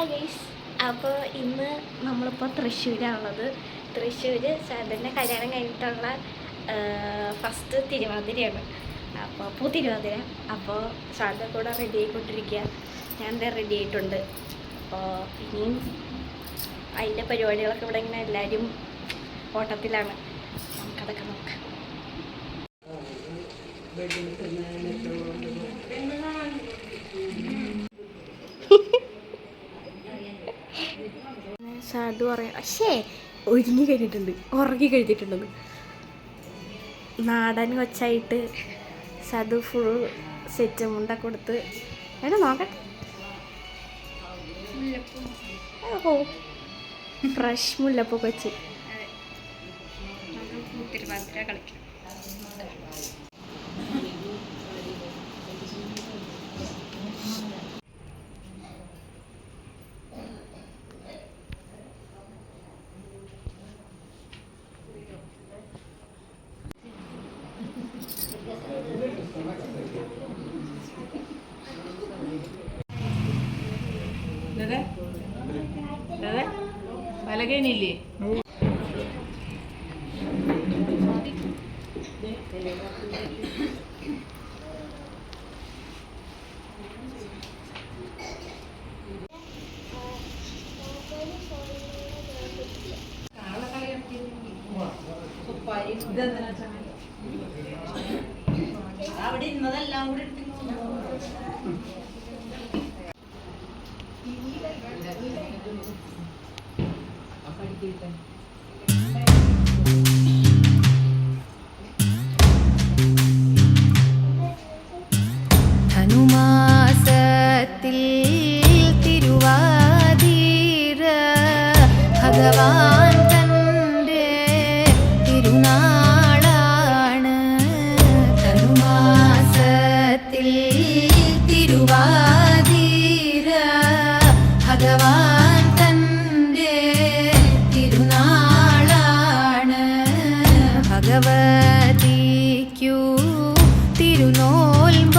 Hi guys അപ്പോൾ ഇന്ന് നമ്മളിപ്പോൾ തൃശ്ശൂരാണുള്ളത്. തൃശ്ശൂർ സാറിന്റെ കല്യാണം കഴിഞ്ഞിട്ടുള്ള ഫസ്റ്റ് തിരുവാതിരയാണ്. അപ്പോൾ പൂ തിരുവാതിര. അപ്പോൾ സാറിന്റെ കൂടെ റെഡി ആയിക്കൊണ്ടിരിക്കുക. ഞാൻ എന്താ റെഡി ആയിട്ടുണ്ട്. അപ്പോൾ ഇനിയും അതിന്റെ പരിപാടികളൊക്കെ ഇവിടെ ഇങ്ങനെ എല്ലാവരും ഓട്ടത്തിലാണ്. നമുക്കതൊക്കെ നോക്കാം. സാധു പറയാം പക്ഷേ ഒരുങ്ങി കഴിഞ്ഞിട്ടുണ്ട് ഉറങ്ങി കഴിഞ്ഞിട്ടുണ്ടെന്ന്. നാടൻ കൊച്ചായിട്ട് സതു ഫുൾ സെറ്റ് മുണ്ട കൊടുത്ത് വേണം നോക്കട്ടെ ഓ ഫ്രഷ് മുല്ലപ്പൂ കൊച്ച്. കളിക്കാം. അവിടെ ഇന്നതെല്ലാം കൂടി ധനുമാസത്തിൽ തിരുനോൽമ്പാണ്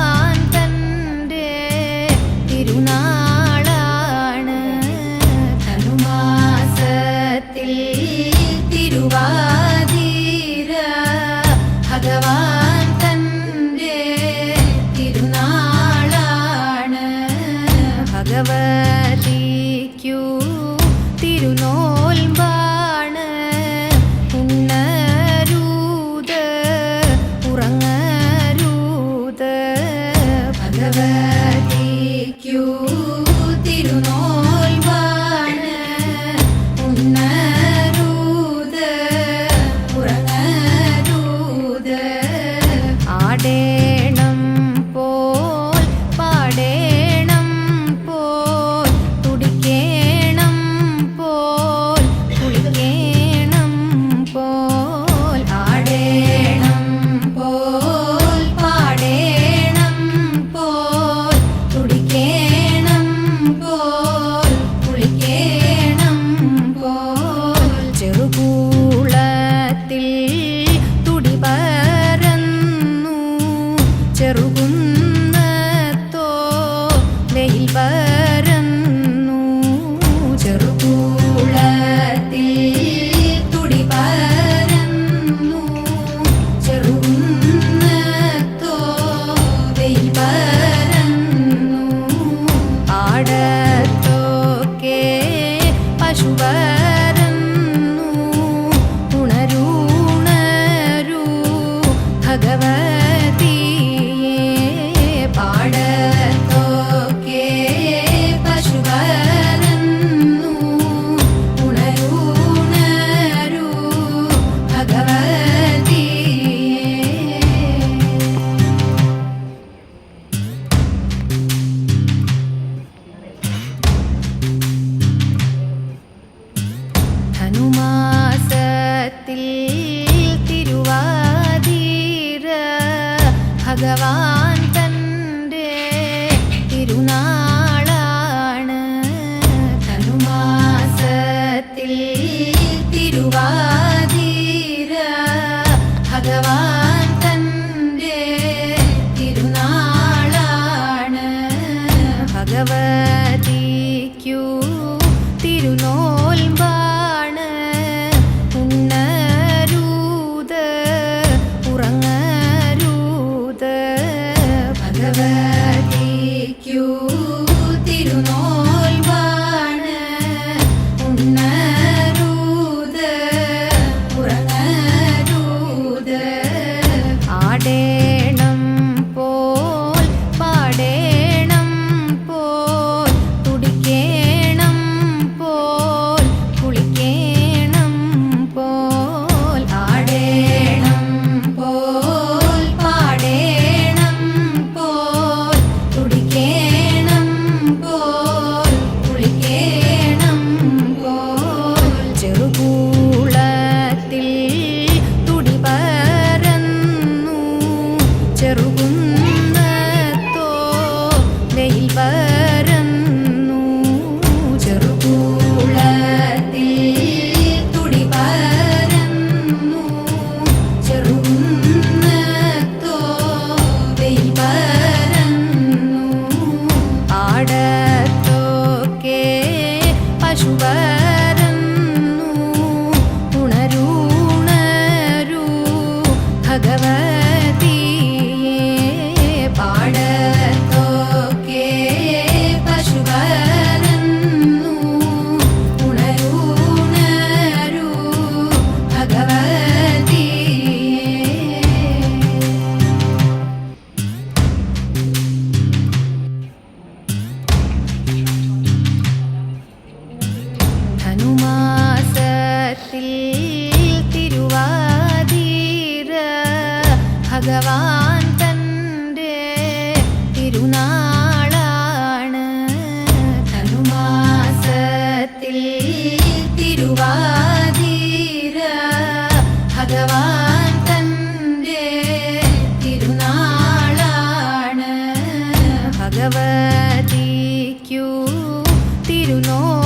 താൻ തന്റെ തിരുനാ But. you know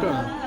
对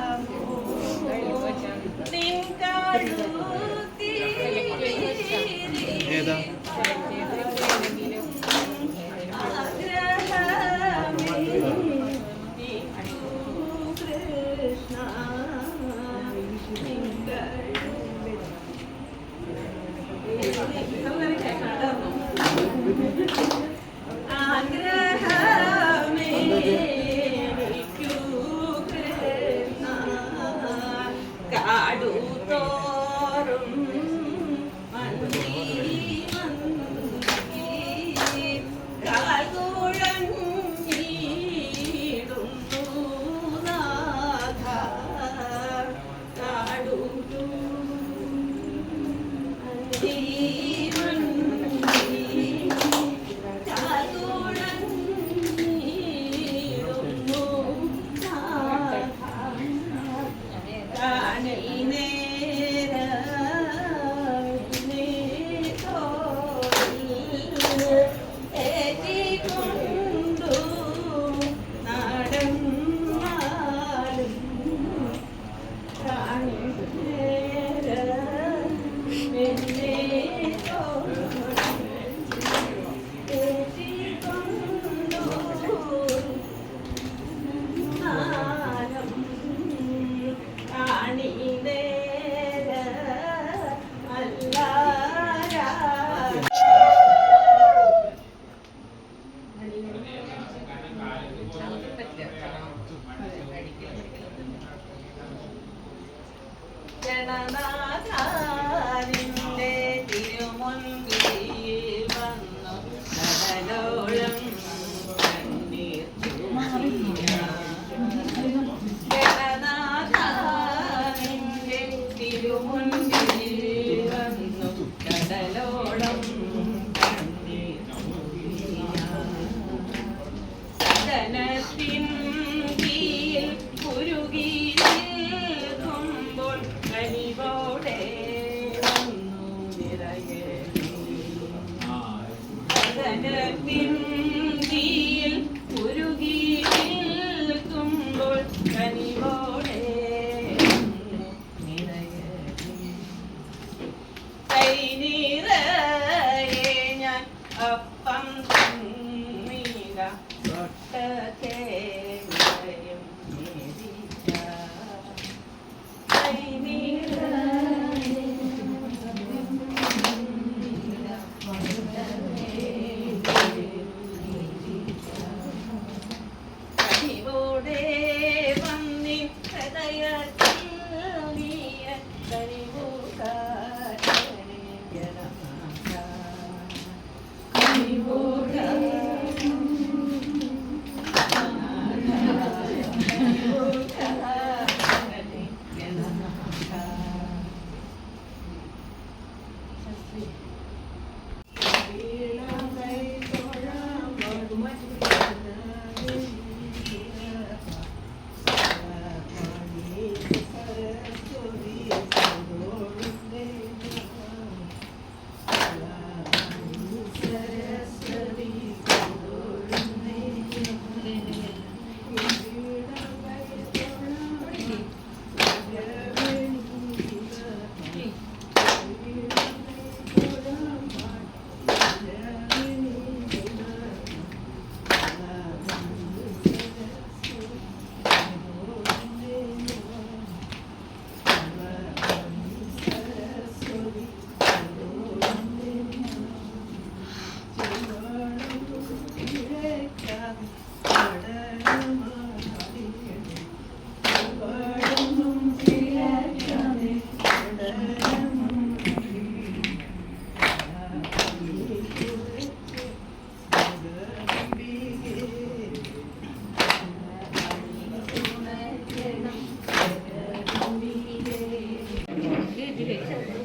Eu Deus, Deus,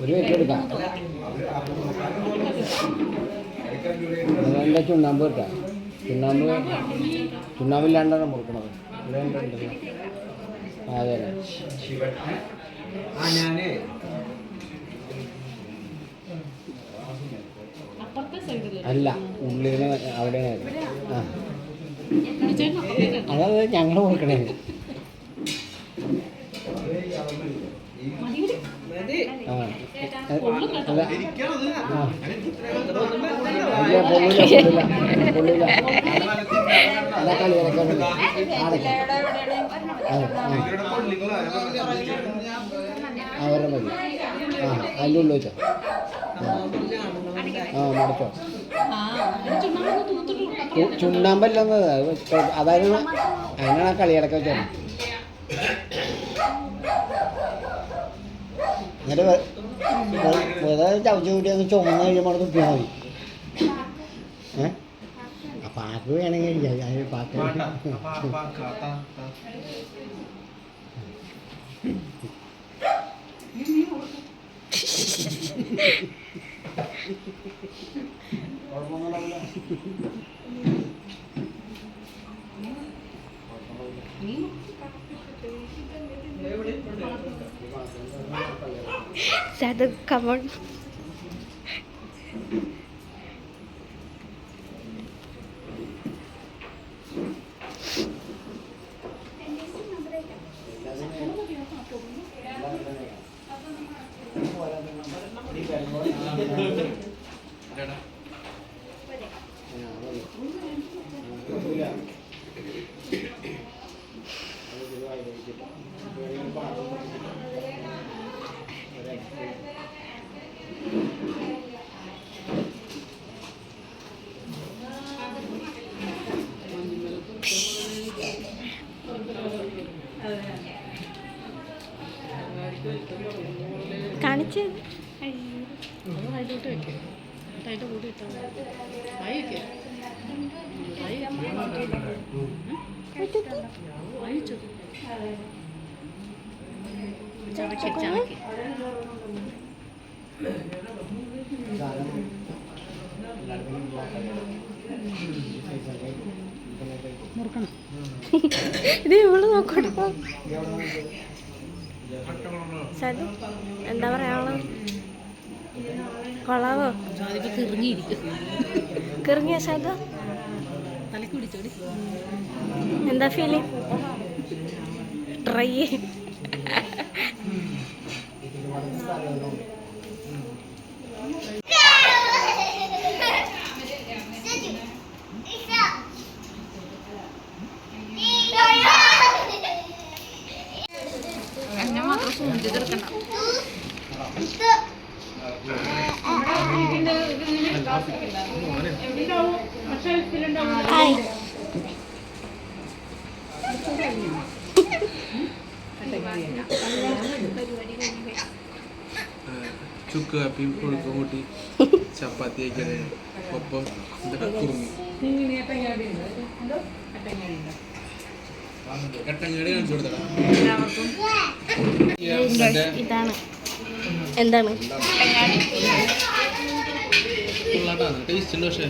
ഒരു വെച്ചെടുക്കാം അതിന്റെ ചുണ്ണാമ്പ് കിട്ടാം ചുണ്ണാമ്പ് ചുണ്ണാമ്പില്ലാണ്ടാണ് കൊടുക്കണത് അതെ അല്ല ഉള്ളിൽ അവിടെയാണ് അതത് ഞങ്ങൾ കൊടുക്കണേ. അവരുടെ മതി ആ അതിന്റെ ആ മടച്ചോ അതായത് ആ കളിയടക്ക വെച്ചാൽ എന്നിട്ട് വെറുതെ ചവച്ച് കൂട്ടി ഒന്ന് ചുമന്ന് കഴിയുമ്പോൾ തുപ്പിയാൽ മതി ഏ ആ പാക്ക് വേണമെങ്കിൽ കഴിക്കാം പാക്ക് സാധു കമൺ കാണിച്ചു അതിന്റെ കൂടെ ഇട്ടാൽ മതി വെക്കാം അയച്ചു ചതക്കി മുറുക്കണം. ഇത് ഇവൾ സാധു എന്താ പറയാനുള്ളത്? കിറങ്ങിയിരിക്കും കിറങ്ങിയ തലക്ക് എന്താ ഫീലിംഗ് ട്രൈ കാപ്പിയും കൊഴുക്കും കൂട്ടി ചപ്പാത്തി ആക്കിയത് ഒപ്പം കുറുങ്ങി കട്ടങ്ങാടി കാണിച്ചു കൊടുത്തടാ. ഇതാണ്. എന്താണ്? ടേസ്റ്റ് ഉണ്ട് പക്ഷേ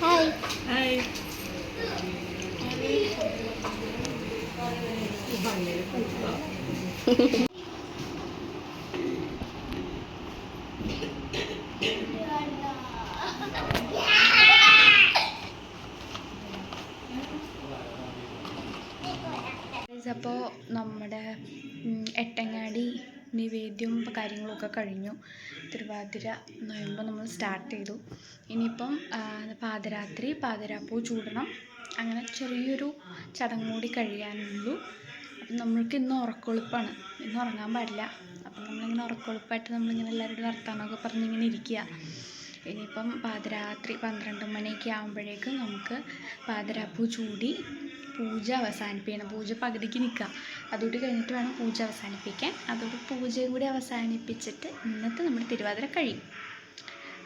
ഹായ് അപ്പോൾ നമ്മുടെ ഉം, എട്ടങ്ങാടി നിവേദ്യവും കാര്യങ്ങളൊക്കെ കഴിഞ്ഞു. തിരുവാതിര നോയമ്പ് നമ്മൾ സ്റ്റാർട്ട് ചെയ്തു. ഇനിയിപ്പം പാതിരാത്രി പാതിരാപ്പൂ ചൂടണം. അങ്ങനെ ചെറിയൊരു ചടങ്ങ് കൂടി കഴിയാനുള്ളൂ. അപ്പം നമ്മൾക്ക് ഇന്ന് ഉറക്കൊളുപ്പാണ്. ഇന്ന് ഉറങ്ങാൻ പാടില്ല. അപ്പം നമ്മളിങ്ങനെ ഉറക്കൊളുപ്പായിട്ട് നമ്മളിങ്ങനെ എല്ലാവരോടും വർത്തമാനമൊക്കെ പറഞ്ഞിങ്ങനെ ഇരിക്കുക. ഇനിയിപ്പം പാതിരാത്രി പന്ത്രണ്ട് മണിയൊക്കെ ആകുമ്പോഴേക്കും നമുക്ക് പാതിരാപ്പൂ ചൂടി പൂജ അവസാനിപ്പിക്കണം. പൂജ പകുതിക്ക് നിൽക്കുക അതുകൂടി കഴിഞ്ഞിട്ട് വേണം പൂജ അവസാനിപ്പിക്കാൻ. അതോടെ പൂജയും കൂടി അവസാനിപ്പിച്ചിട്ട് ഇന്നത്തെ നമ്മുടെ തിരുവാതിര കഴിയും.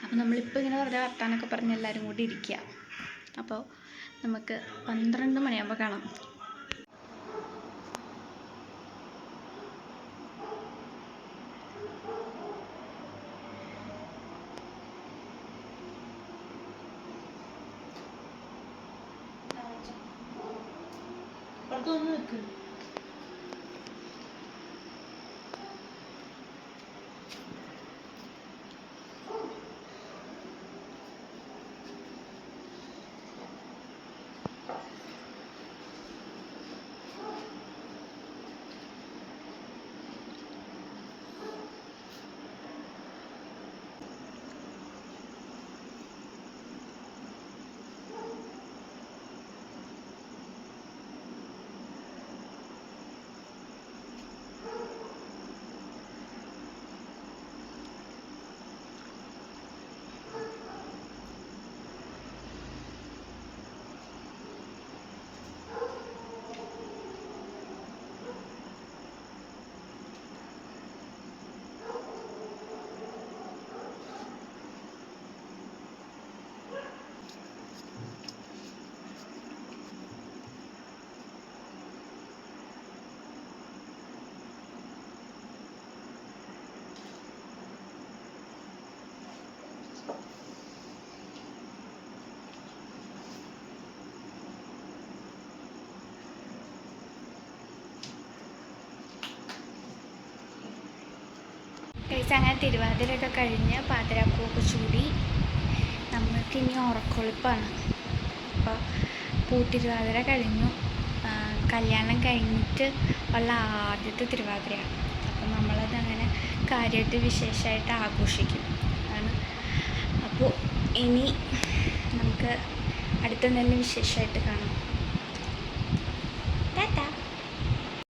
അപ്പോൾ നമ്മളിപ്പോൾ ഇങ്ങനെ വെറുതെ വർത്താനൊക്കെ പറഞ്ഞ് എല്ലാവരും കൂടി ഇരിക്കുക അപ്പോൾ നമുക്ക് പന്ത്രണ്ട് മണിയാകുമ്പോൾ കാണാം. അങ്ങനെ തിരുവാതിരയൊക്കെ കഴിഞ്ഞ് പാതിരാപ്പൂവൊക്കെ ചൂടി നമ്മൾക്ക് ഇനി ഉറക്കൊളിപ്പാണ്. അപ്പോൾ പൂത്തിരുവാതിര കഴിഞ്ഞു. കല്യാണം കഴിഞ്ഞിട്ട് ഉള്ള ആദ്യത്തെ തിരുവാതിരയാണ്. അപ്പോൾ നമ്മളത് അങ്ങനെ കാര്യമായിട്ട് വിശേഷമായിട്ട് ആഘോഷിക്കും. ആണ്. അപ്പോൾ ഇനി നമുക്ക് അടുത്ത നല്ല വിശേഷമായിട്ട് കാണാം.